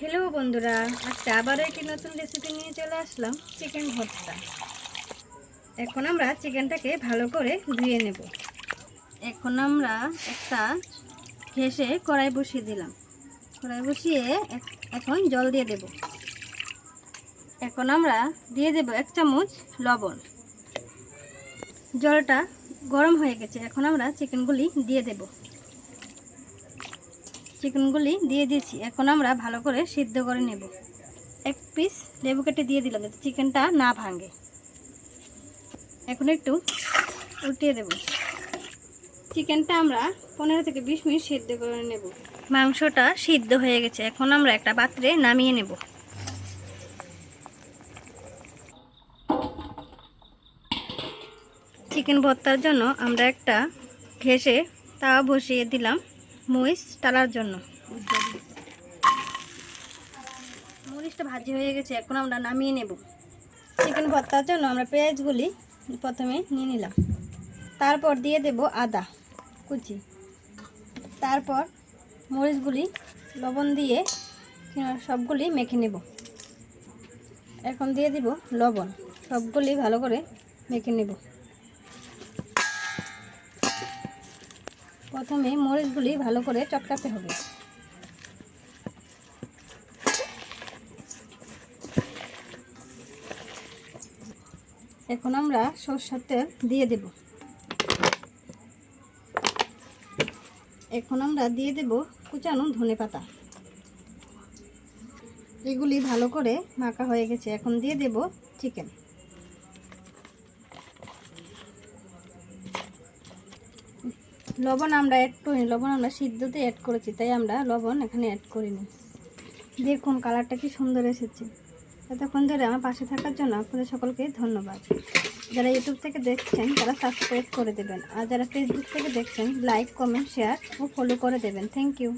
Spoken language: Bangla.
হ্যালো বন্ধুরা। আজকে আবারও একটি নতুন রেসিপি নিয়ে চলে আসলাম চিকেন ভর্তা। এখন আমরা চিকেনটাকে ভালো করে ধুয়ে নেব। এখন আমরা একটা ঘেসে কড়াই বসিয়ে দিলাম। কড়াই বসিয়ে এখন জল দিয়ে দেব। এখন আমরা দিয়ে দেব এক চামচ লবণ। জলটা গরম হয়ে গেছে। এখন আমরা চিকেনগুলি দিয়ে দেব। চিকেনগুলি দিয়ে দিয়েছি। এখন আমরা ভালো করে সিদ্ধ করে নেব। এক পিস লেবু কেটে দিয়ে দিলাম যাতে চিকেনটা না ভাঙে। এখন একটু উল্টিয়ে দেব। চিকেনটা আমরা পনেরো থেকে বিশ মিনিট সিদ্ধ করে নেব। মাংসটা সিদ্ধ হয়ে গেছে। এখন আমরা একটা পাত্রে নামিয়ে নেব। চিকেন ভর্তার জন্য আমরা একটা ঘেসে তাওয়া বসিয়ে দিলাম। মরিচ টালার জন্য। মরিচটা ভাজি হয়ে গেছে, এখন আমরা নামিয়ে নেব। চিকেন ভর্তার জন্য আমরা পেঁয়াজগুলি প্রথমে নিয়ে নিলাম। তারপর দিয়ে দেব আদা কুচি। তারপর মরিচগুলি লবণ দিয়ে সবগুলি মেখে নেব। এখন দিয়ে দিব লবণ। সবগুলি ভালো করে মেখে নেব। প্রথমে মরিচগুলি ভালো করে চটকাতে হবে। এখন আমরা সরষের তেল দিয়ে দেব। এখন আমরা দিয়ে দেব কুচানো ধনে পাতা। এগুলি ভালো করে মাখা হয়ে গেছে। এখন দিয়ে দেব চিকেন। লবণ আমরা অ্যাড করিনি লবণ আমরা সিদ্ধতে অ্যাড করেছি, তাই আমরা লবণ এখানে অ্যাড করিনি। দেখুন কালারটা কি সুন্দর এসেছে। এতক্ষণ ধরে আমার পাশে থাকার জন্য আপনাদের সকলকে ধন্যবাদ। যারা ইউটিউব থেকে দেখছেন, তারা সাবস্ক্রাইব করে দেবেন। আর যারা ফেসবুক থেকে দেখছেন লাইক কমেন্ট শেয়ার ও ফলো করে দেবেন। Thank you